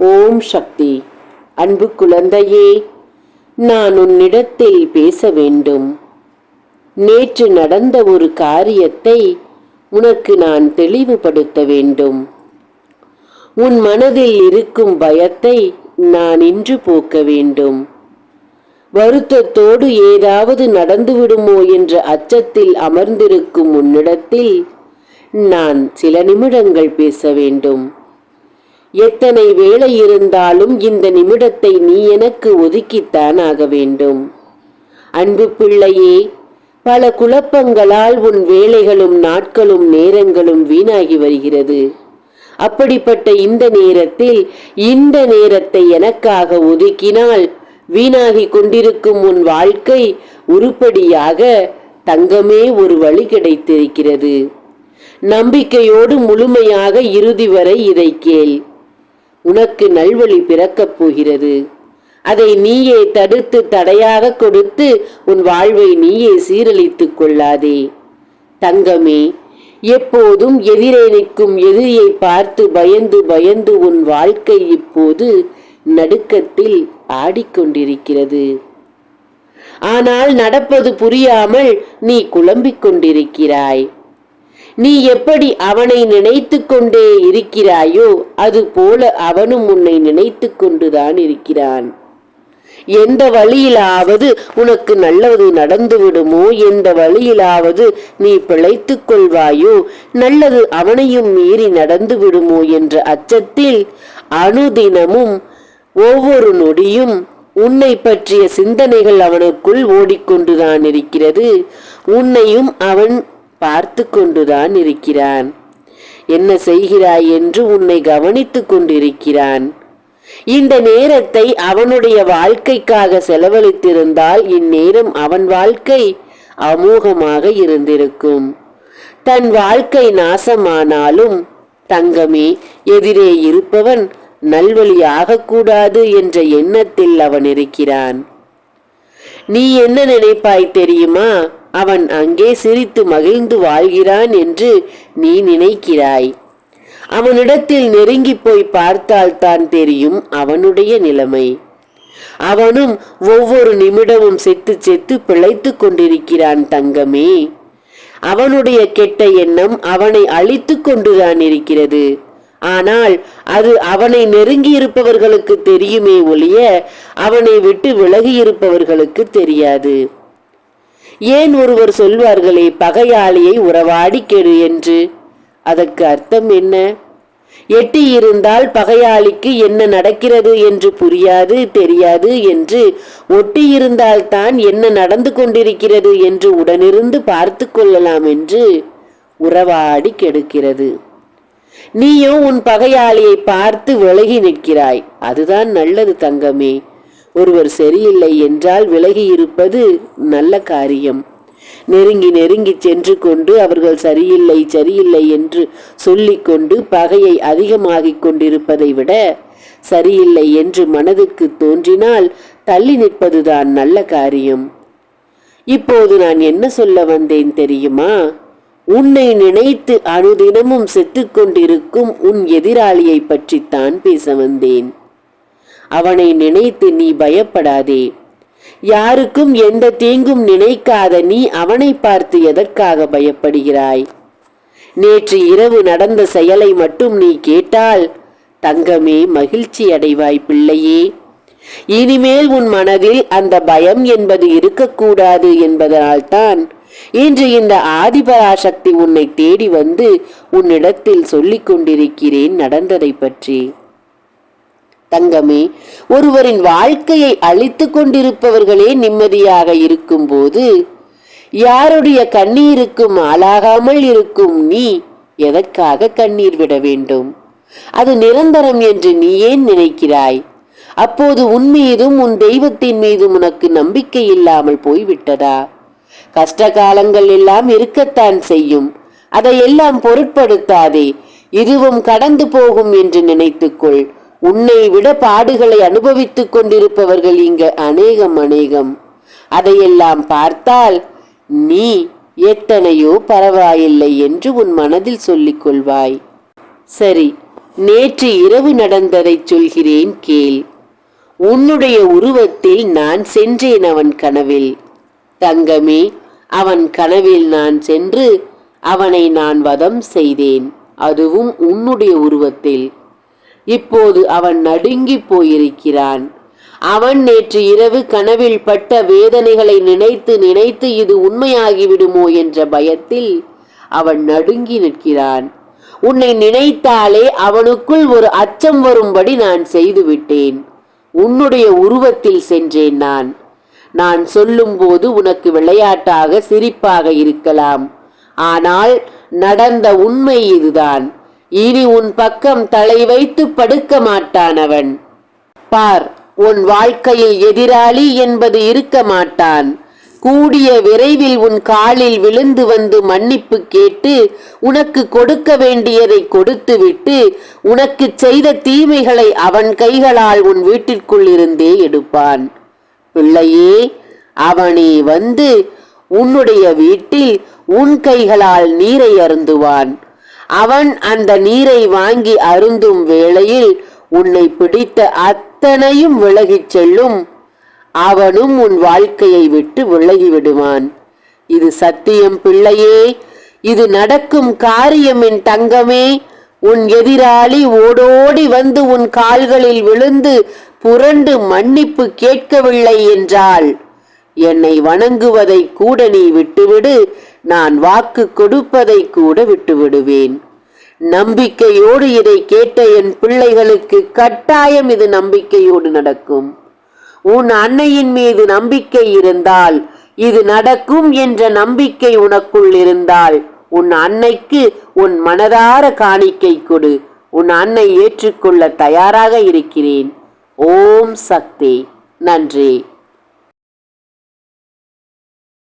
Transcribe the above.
ஓம் சக்தி. அன்பு குழந்தையே நான் உன்னிடத்தில் பேச வேண்டும். நேற்று நடந்த ஒரு காரியத்தை உனக்கு நான் தெளிவுபடுத்த வேண்டும். உன் மனதில் இருக்கும் பயத்தை நான் இன்று போக்க வேண்டும். வருத்தத்தோடு ஏதாவது நடந்துவிடுமோ என்ற அச்சத்தில் அமர்ந்திருக்கும் உன்னிடத்தில் நான் சில நிமிடங்கள் பேச வேண்டும். எத்தனை வேலை இருந்தாலும் இந்த நிமிடத்தை நீ எனக்கு ஒதுக்கித்தான் ஆக வேண்டும். அன்பு பிள்ளையே பல குழப்பங்களால் உன் வேலைகளும் நாட்களும் நேரங்களும் வீணாகி வருகிறது. அப்படிப்பட்ட இந்த நேரத்தில் இந்த நேரத்தை எனக்காக ஒதுக்கினால் வீணாகி கொண்டிருக்கும் உன் வாழ்க்கை உருப்படியாக தங்கமே ஒரு வழி கிடைத்திருக்கிறது. நம்பிக்கையோடு முழுமையாக இறுதி வரை இதை கேள். உனக்கு நல்வழி பிறக்கப் போகிறது. அதை நீயே தடுத்து தடையாக கொடுத்து உன் வாழ்வை நீயே சீரழித்துக் கொள்ளாதே. தங்கமே எப்போதும் எதிரே நிற்கும் எதிரியை பார்த்து பயந்து பயந்து உன் வாழ்க்கை இப்போது நடுக்கத்தில் ஆடிக்கொண்டிருக்கிறது. ஆனால் நடப்பது புரியாமல் நீ குழம்பிக் கொண்டிருக்கிறாய். நீ எப்படி அவனை நினைத்து கொண்டே இருக்கிறாயோ அது போல அவனும் உன்னை நினைத்து கொண்டுதான் இருக்கிறான். எந்த வழியிலாவது உனக்கு நல்லது நடந்து விடுமோ எந்த வழியிலாவது நீ பிழைத்துக் கொள்வாயோ நல்லது அவனையும் மீறி நடந்து விடுமோ என்ற அச்சத்தில் அனுதினமும் ஒவ்வொரு நொடியும் உன்னை பற்றிய சிந்தனைகள் அவனுக்குள் ஓடிக்கொண்டுதான் இருக்கிறது. உன்னையும் அவன் பார்த்து கொண்டுதான் இருக்கிறான். என்ன செய்கிறாய் என்று உன்னை கவனித்து கொண்டிருக்கிறான். இந்த நேரத்தை அவனுடைய வாழ்க்கைக்காக செலவழித்திருந்தால் இந்நேரம் அவன் வாழ்க்கை அமோகமாக இருந்திருக்கும். தன் வாழ்க்கை நாசமானாலும் தங்கமே எதிரே இருப்பவன் நல்வழி ஆகக்கூடாது என்ற எண்ணத்தில் அவன் இருக்கிறான். நீ என்ன நினைப்பாய் தெரியுமா? அவன் அங்கே சிரித்து மகிழ்ந்து வாழ்கிறான் என்று நீ நினைக்கிறாய். அவனிடத்தில் நெருங்கி போய் பார்த்தால் தான் தெரியும் அவனுடைய நிலைமை. அவனும் ஒவ்வொரு நிமிடமும் செத்து செத்து பிழைத்து கொண்டிருக்கிறான் தங்கமே. அவனுடைய கெட்ட எண்ணம் அவனை அழித்து கொண்டுதான் இருக்கிறது. ஆனால் அது அவனை நெருங்கி இருப்பவர்களுக்கு தெரியுமே ஒழிய அவனை விட்டு விலகி இருப்பவர்களுக்கு தெரியாது. ஏன் ஒருவர் சொல்வார்களே பகையாளியை உறவாடி கெடு என்று? அதற்கு அர்த்தம் என்ன? எட்டி இருந்தால் பகையாளிக்கு என்ன நடக்கிறது என்று புரியாது தெரியாது என்று ஒட்டி இருந்தால் தான் என்ன நடந்து கொண்டிருக்கிறது என்று உடனிருந்து பார்த்து கொள்ளலாம் என்று உறவாடி கெடுக்கிறது. நீயோ உன் பகையாளியை பார்த்து விலகி நிற்கிறாய். அதுதான் நல்லது தங்கமே. ஒருவர் சரியில்லை என்றால் விலகி இருப்பது நல்ல காரியம். நெருங்கி நெருங்கி சென்று கொண்டு அவர்கள் சரியில்லை சரியில்லை என்று சொல்லிக்கொண்டு பகையை அதிகமாகிக் கொண்டிருப்பதை விட சரியில்லை என்று மனதுக்கு தோன்றினால் தள்ளி நிற்பதுதான் நல்ல காரியம். இப்போது நான் என்ன சொல்ல வந்தேன் தெரியுமா? உன்னை நினைத்து அனுதினமும் செத்துக்கொண்டிருக்கும் உன் எதிராளியை பற்றித்தான் பேச வந்தேன். அவனை நினைத்து நீ பயப்படாதே. யாருக்கும் எந்த தீங்கும் நினைக்காத நீ அவனை பார்த்து எதற்காக பயப்படுகிறாய்? நேற்று இரவு நடந்த செயலை மட்டும் நீ கேட்டால் தங்கமே மகிழ்ச்சி அடைவாய் பிள்ளையே. இனிமேல் உன் மனதில் அந்த பயம் என்பது இருக்கக்கூடாது என்பதனால்தான் இன்று இந்த ஆதிபராசக்தி உன்னை தேடி வந்து உன்னிடத்தில் சொல்லிக் கொண்டிருக்கிறேன் நடந்ததை பற்றி. தங்கமே ஒருவரின் வாழ்க்கையை அழித்து கொண்டிருப்பவர்களே நிம்மதியாக இருக்கும்போது யாருடைய கண்ணீருக்கும் ஆளாகாமல் இருக்கும் நீ எதற்காக கண்ணீர் விட வேண்டும்? அது நிரந்தரம் என்று நீ ஏன் நினைக்கிறாய்? அப்போது உன் மீதும் உன் தெய்வத்தின் மீதும் உனக்கு நம்பிக்கை இல்லாமல் போய்விட்டதா? கஷ்ட காலங்கள் எல்லாம் இருக்கத்தான் செய்யும். அதையெல்லாம் பொருட்படுத்தாதே. இதுவும் கடந்து போகும் என்று நினைத்துக்கொள். உன்னை விட பாடுகளை அனுபவித்துக் கொண்டிருப்பவர்கள் இங்கு அநேகம் அநேகம். அதையெல்லாம் பார்த்தால் நீ எத்தனையோ பரவாயில்லை என்று உன் மனதில் சொல்லிக் கொள்வாய். சரி நேற்று இரவு நடந்ததைச் சொல்கிறேன் கேள். உன்னுடைய உருவத்தில் நான் சென்றேன் அவன் கனவில். தங்கமே அவன் கனவில் நான் சென்று அவனை நான் வதம் செய்தேன். அதுவும் உன்னுடைய உருவத்தில். இப்போது அவன் நடுங்கிப் போயிருக்கிறான். அவன் நேற்று இரவு கனவில் பட்ட வேதனைகளை நினைத்து நினைத்து இது உண்மையாகிவிடுமோ என்ற பயத்தில் அவன் நடுங்கி நிற்கிறான். உன்னை நினைத்தாலே அவனுக்குள் ஒரு அச்சம் வரும்படி நான் செய்துவிட்டேன். உன்னுடைய உருவத்தில் சென்றேன் நான். நான் சொல்லும்போது உனக்கு விளையாட்டாக சிரிப்பாக இருக்கலாம். ஆனால் நடந்த உண்மை இதுதான். இனி உன் பக்கம் தலை வைத்து படுக்க மாட்டான் அவன் பார் உன் வாழ்க்கையில் எதிராளி என்பது இருக்க மாட்டான். கூடிய விரைவில் உன் காலில் விழுந்து வந்து மன்னிப்பு கேட்டு உனக்கு கொடுக்க வேண்டியதை கொடுத்துவிட்டு உனக்கு செய்த தீமைகளை அவன் கைகளால் உன் வீட்டிற்குள் இருந்தே எடுப்பான். பிள்ளையே அவனே வந்து உன்னுடைய வீட்டில் உன் கைகளால் நீரை அருந்துவான். அவன் அந்த நீரை வாங்கி அருந்தும் வேளையில் உன்னை பிடித்த அத்தனையும் விலகிச் செல்லும். அவனும் உன் வாழ்க்கையை விட்டு விலகி விடுவான் இது சத்தியம் பிள்ளையே இது நடக்கும் காரியம் என் தங்கமே. உன் எதிராளி ஓடோடி வந்து உன் கால்களில் விழுந்து புரண்டு மன்னிப்பு கேட்கவில்லை என்றால் என்னை வணங்குவதை கூட நீ விட்டுவிடு. நான் வாக்கு கொடுப்பதை கூட விட்டுவிடுவேன். நம்பிக்கையோடு இதை கேட்ட என் பிள்ளைகளுக்கு கட்டாயம் இது நம்பிக்கையோடு நடக்கும். உன் அன்னையின் மீது நம்பிக்கை இருந்தால் இது நடக்கும் என்ற நம்பிக்கை உனக்குள் இருந்தால் உன் அன்னைக்கு உன் மனதார காணிக்கை கொடு. உன் அன்னை ஏற்றுக்கொள்ள தயாராக இருக்கிறேன். ஓம் சக்தி. நன்றி.